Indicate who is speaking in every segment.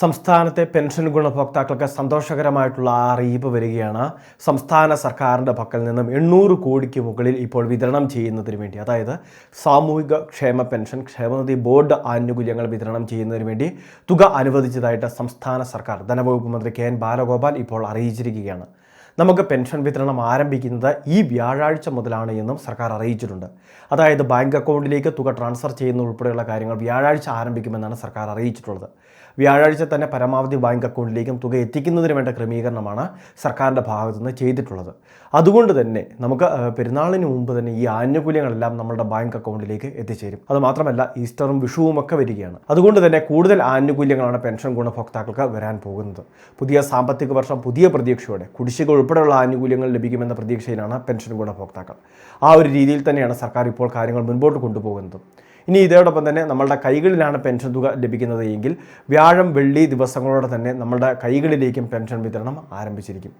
Speaker 1: സംസ്ഥാനത്തെ പെൻഷൻ ഗുണഭോക്താക്കൾക്ക് സന്തോഷകരമായിട്ടുള്ള അറിയിപ്പ് വരികയാണ്. സംസ്ഥാന സർക്കാരിന്റെ പക്കൽ നിന്നും എണ്ണൂറ് കോടിക്ക് മുകളിൽ ഇപ്പോൾ വിതരണം ചെയ്യുന്നതിന് വേണ്ടി അതായത് സാമൂഹിക ക്ഷേമ പെൻഷൻ ക്ഷേമനിധി ബോർഡ് ആനുകൂല്യങ്ങൾ വിതരണം ചെയ്യുന്നതിന് വേണ്ടി തുക അനുവദിച്ചതായിട്ട് സംസ്ഥാന സർക്കാർ. ധനവകുപ്പ് മന്ത്രി കെ എൻ ബാലഗോപാൽ ഇപ്പോൾ അറിയിച്ചിരിക്കുകയാണ്. നമുക്ക് പെൻഷൻ വിതരണം ആരംഭിക്കുന്നത് ഈ വ്യാഴാഴ്ച മുതലാണ് എന്നും സർക്കാർ അറിയിച്ചിട്ടുണ്ട്. അതായത് ബാങ്ക് അക്കൗണ്ടിലേക്ക് തുക ട്രാൻസ്ഫർ ചെയ്യുന്ന ഉൾപ്പെടെയുള്ള കാര്യങ്ങൾ വ്യാഴാഴ്ച ആരംഭിക്കുമെന്നാണ് സർക്കാർ അറിയിച്ചിട്ടുള്ളത്. വ്യാഴാഴ്ച തന്നെ പരമാവധി ബാങ്ക് അക്കൗണ്ടിലേക്കും തുക എത്തിക്കുന്നതിന് വേണ്ട ക്രമീകരണമാണ് സർക്കാരിന്റെ ഭാഗത്തുനിന്ന് ചെയ്തിട്ടുള്ളത്. അതുകൊണ്ട് തന്നെ നമുക്ക് പെരുന്നാളിന് മുമ്പ് തന്നെ ഈ ആനുകൂല്യങ്ങളെല്ലാം നമ്മുടെ ബാങ്ക് അക്കൗണ്ടിലേക്ക് എത്തിച്ചേരും. അതുമാത്രമല്ല ഈസ്റ്ററും വിഷുവും ഒക്കെ വരികയാണ്. അതുകൊണ്ട് തന്നെ കൂടുതൽ ആനുകൂല്യങ്ങളാണ് പെൻഷൻ ഗുണഭോക്താക്കൾക്ക് വരാൻ പോകുന്നത്. പുതിയ സാമ്പത്തിക വർഷം പുതിയ പ്രതീക്ഷയോടെ കുടിശ്ശിക ഉൾപ്പെടെയുള്ള ആനുകൂല്യങ്ങൾ ലഭിക്കുമെന്ന പ്രതീക്ഷയിലാണ് പെൻഷൻ ഗുണഭോക്താക്കൾ ആ ഒരു രീതിയിൽ തന്നെയാണ് സർക്കാർ ഇപ്പോൾ കാര്യങ്ങൾ മുൻപോട്ട് കൊണ്ടുപോകുന്നത്. ഇനി ഇതോടൊപ്പം തന്നെ നമ്മളുടെ കൈകളിലാണ് പെൻഷൻ തുക ലഭിക്കുന്നത് എങ്കിൽ വ്യാഴം വെള്ളി ദിവസങ്ങളോടെ തന്നെ നമ്മളുടെ കൈകളിലേക്കും പെൻഷൻ വിതരണം ആരംഭിച്ചിരിക്കും.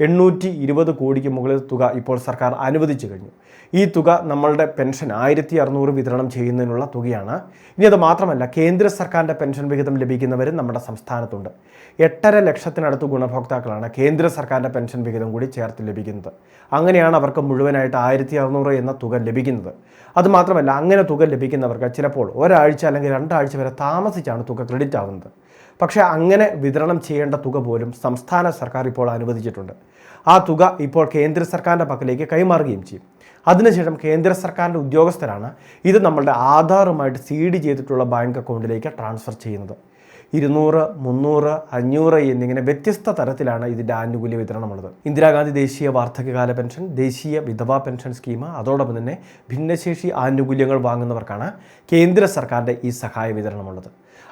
Speaker 1: എണ്ണൂറ്റി ഇരുപത് കോടിക്ക് മുകളിൽ തുക ഇപ്പോൾ സർക്കാർ അനുവദിച്ചു കഴിഞ്ഞു. ഈ തുക നമ്മളുടെ പെൻഷൻ ആയിരത്തി അറുന്നൂറ് വിതരണം ചെയ്യുന്നതിനുള്ള തുകയാണ്. ഇനി അത് മാത്രമല്ല കേന്ദ്ര സർക്കാരിന്റെ പെൻഷൻ വിഹിതം ലഭിക്കുന്നവരും നമ്മുടെ സംസ്ഥാനത്തുണ്ട്. എട്ടര ലക്ഷത്തിനടുത്ത് ഗുണഭോക്താക്കളാണ് കേന്ദ്ര സർക്കാരിന്റെ പെൻഷൻ വിഹിതം കൂടി ചേർത്ത് ലഭിക്കുന്നത്. അങ്ങനെയാണ് അവർക്ക് മുഴുവനായിട്ട് ആയിരത്തി അറുന്നൂറ് എന്ന തുക ലഭിക്കുന്നത്. അതുമാത്രമല്ല അങ്ങനെ തുക ലഭിക്കുന്നവർക്ക് ചിലപ്പോൾ ഒരാഴ്ച അല്ലെങ്കിൽ രണ്ടാഴ്ച വരെ താമസിച്ചാണ് തുക ക്രെഡിറ്റ് ആവുന്നത്. പക്ഷേ അങ്ങനെ വിതരണം ചെയ്യേണ്ട തുക പോലും സംസ്ഥാന സർക്കാർ ഇപ്പോൾ അനുവദിച്ചിട്ടുണ്ട്. ആ തുക ഇപ്പോൾ കേന്ദ്ര സർക്കാരിന്റെ പക്കലേക്ക് കൈമാറുകയും ചെയ്യും. അതിനുശേഷം കേന്ദ്ര സർക്കാരിന്റെ ഉദ്യോഗസ്ഥരാണ് ഇത് നമ്മളുടെ ആധാറുമായിട്ട് സീഡ് ചെയ്തിട്ടുള്ള ബാങ്ക് അക്കൗണ്ടിലേക്ക് ട്രാൻസ്ഫർ ചെയ്യുന്നത്. ഇരുന്നൂറ് മുന്നൂറ് അഞ്ഞൂറ് എന്നിങ്ങനെ വ്യത്യസ്ത തരത്തിലാണ് ഇതിന്റെ ആനുകൂല്യ വിതരണമുള്ളത് ഇന്ദിരാഗാന്ധി ദേശീയ വാർദ്ധക്യകാല പെൻഷൻ ദേശീയ വിധവാ പെൻഷൻ സ്കീം അതോടൊപ്പം തന്നെ ഭിന്നശേഷി ആനുകൂല്യങ്ങൾ വാങ്ങുന്നവർക്കാണ് കേന്ദ്ര സർക്കാരിന്റെ ഈ സഹായ വിതരണമുള്ളത്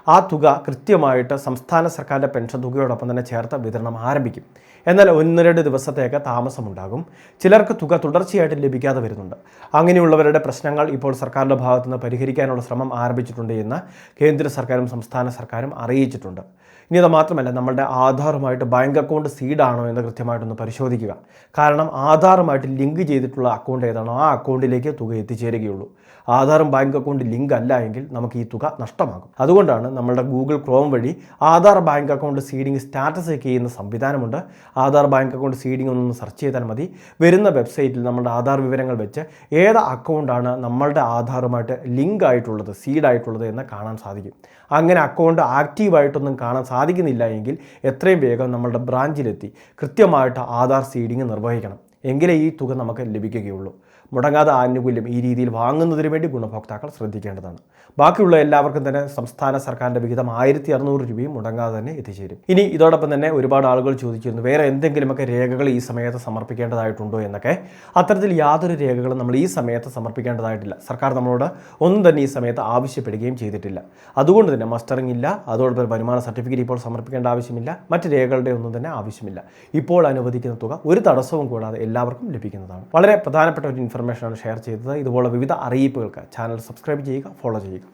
Speaker 1: ആ തുക കൃത്യമായിട്ട് സംസ്ഥാന സർക്കാരിന്റെ പെൻഷൻ തുകയോടൊപ്പം തന്നെ ചേർത്ത് വിതരണം ആരംഭിക്കും. എന്നാൽ ഒന്ന് രണ്ട് ദിവസത്തേക്ക് താമസമുണ്ടാകും. ചിലർക്ക് തുക തുടർച്ചയായിട്ട് ലഭിക്കാതെ വരുന്നുണ്ട്. അങ്ങനെയുള്ളവരുടെ പ്രശ്നങ്ങൾ ഇപ്പോൾ സർക്കാരിന്റെ ഭാഗത്തു നിന്ന് പരിഹരിക്കാനുള്ള ശ്രമം ആരംഭിച്ചിട്ടുണ്ട് എന്ന് കേന്ദ്ര സർക്കാരും സംസ്ഥാന സർക്കാരും അറിയിച്ചിട്ടുണ്ട്. ഇനി അത് മാത്രമല്ല നമ്മളുടെ ആധാറുമായിട്ട് ബാങ്ക് അക്കൗണ്ട് സീഡാണോ എന്ന് കൃത്യമായിട്ടൊന്ന് പരിശോധിക്കുക. കാരണം ആധാറുമായിട്ട് ലിങ്ക് ചെയ്തിട്ടുള്ള അക്കൗണ്ട് ഏതാണോ ആ അക്കൗണ്ടിലേക്ക് തുക എത്തിച്ചേരുകയുള്ളൂ. ആധാറും ബാങ്ക് അക്കൗണ്ട് ലിങ്ക് അല്ല എങ്കിൽ നമുക്ക് ഈ തുക നഷ്ടമാകും. അതുകൊണ്ടാണ് നമ്മളുടെ ഗൂഗിൾ ക്രോം വഴി Aadhaar bank account seeding status check ചെയ്യുന്ന സംവിധാനമുണ്ട്. ആധാർ ബാങ്ക് അക്കൗണ്ട് സീഡിംഗ് ഒന്ന് സെർച്ച് ചെയ്താൽ മതി. വരുന്ന വെബ്സൈറ്റിൽ നമ്മുടെ ആധാർ വിവരങ്ങൾ വെച്ച് ഏത് അക്കൗണ്ടാണ് നമ്മളുടെ ആധാറുമായിട്ട് ലിങ്ക് ആയിട്ടുള്ളത് സീഡ് ആയിട്ടുള്ളത് എന്ന് കാണാൻ സാധിക്കും. അങ്ങനെ അക്കൗണ്ട് ആക്റ്റീവായിട്ടൊന്നും കാണാൻ സാധിക്കുന്നില്ല എങ്കിൽ എത്രയും വേഗം നമ്മളുടെ ബ്രാഞ്ചിലെത്തി കൃത്യമായിട്ട് ആധാർ സീഡിങ് നിർവഹിക്കണം. എങ്കിലേ ഈ തുക നമുക്ക് ലഭിക്കുകയുള്ളൂ. മുടങ്ങാതെ ആനുകൂല്യം ഈ രീതിയിൽ വാങ്ങുന്നതിന് വേണ്ടി ഗുണഭോക്താക്കൾ ശ്രദ്ധിക്കേണ്ടതാണ്. ബാക്കിയുള്ള എല്ലാവർക്കും തന്നെ സംസ്ഥാന സർക്കാരിന്റെ വിഹിതം ആയിരത്തി അറുന്നൂറ് രൂപയും മുടങ്ങാതെ തന്നെ എത്തിച്ചേരും. ഇനി ഇതോടൊപ്പം തന്നെ ഒരുപാട് ആളുകൾ ചോദിച്ചിരുന്നു വേറെ എന്തെങ്കിലുമൊക്കെ രേഖകൾ ഈ സമയത്ത് സമർപ്പിക്കേണ്ടതായിട്ടുണ്ടോ എന്നൊക്കെ? അത്തരത്തിൽ യാതൊരു രേഖകളും നമ്മൾ ഈ സമയത്ത് സമർപ്പിക്കേണ്ടതായിട്ടില്ല. സർക്കാർ നമ്മളോട് ഒന്നും തന്നെ ഈ സമയത്ത് ആവശ്യപ്പെടുകയും ചെയ്തിട്ടില്ല. അതുകൊണ്ട് തന്നെ മസ്റ്ററിംഗ് ഇല്ല അതോടൊപ്പം വരുമാന സർട്ടിഫിക്കറ്റ് ഇപ്പോൾ സമർപ്പിക്കേണ്ട ആവശ്യമില്ല മറ്റ് രേഖകളുടെ ഒന്നും തന്നെ ആവശ്യമില്ല. ഇപ്പോൾ അനുവദിക്കുന്ന തുക ഒരു തടസ്സവും കൂടാതെ എല്ലാവർക്കും ലഭിക്കുന്നതാണ്. വളരെ പ്രധാനപ്പെട്ട ഒരു ഇൻഫർമേഷനാണ് ഷെയർ ചെയ്തത്. ഇതുപോലെ വിവിധ അറിയിപ്പുകൾക്ക് ചാനൽ സബ്സ്ക്രൈബ് ചെയ്യുക ഫോളോ ചെയ്യുക.